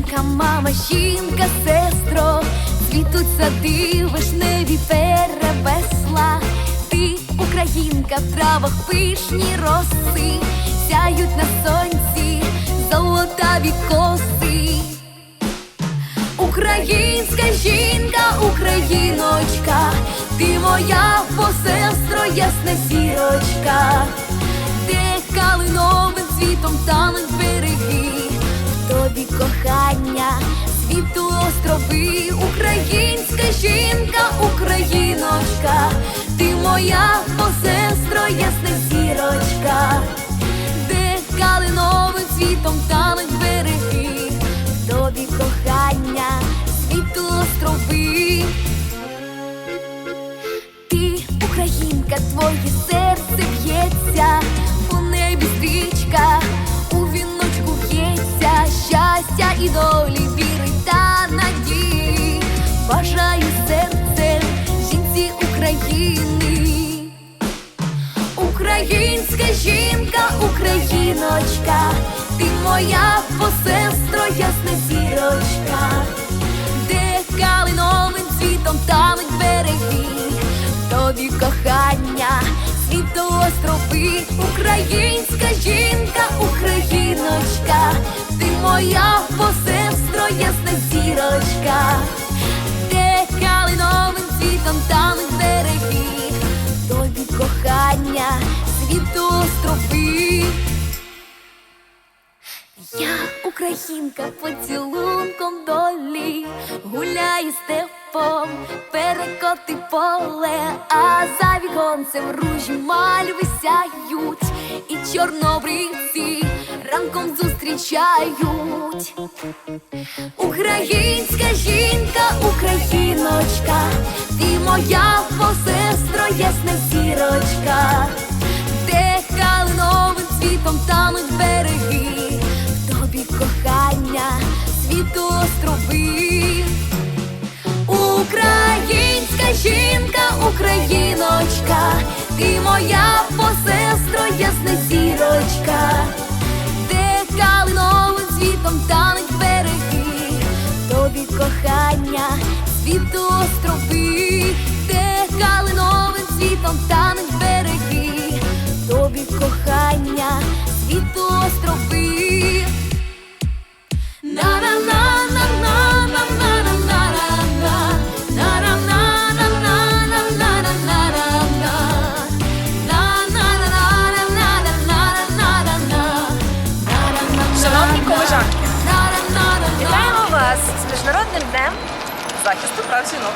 Українська мама, жінка, сестро, цвітуть сади, вишневі перевесла. Ти українка в травах пишні роси, сяють на сонці золотаві коси. Українська жінка, україночка, ти моя посестро, ясна зірочка, де калиновим цвітом тануть береги, тобі кохання, світу острови, українська жінка, україночка, ти моя посестро, ясна зірочка, де калиновим цвітом тануть Бажаю серцем жінці України. Українська жінка, україночка, ти моя посестро, ясна зірочка, де калиновим цвітом тануть береги, тобі кохання, світу острови, українська жінка, україночка, ти моя світу острови. Я українка поцілунком долі, гуляю степом, перекоти поле, а за віконцем ружі мальви сяють, і чорнобривці ранком зустрічають. Українська жінка, україночка, ти моя посестро, ясна зірочка, світу острови. Українська жінка, україночка, ти моя посестро, ясна зірочка, де калиновим цвітом тануть береги, тобі кохання, світу острови, де калиновим цвітом тануть береги, тобі кохання, світу захисту прав жінок.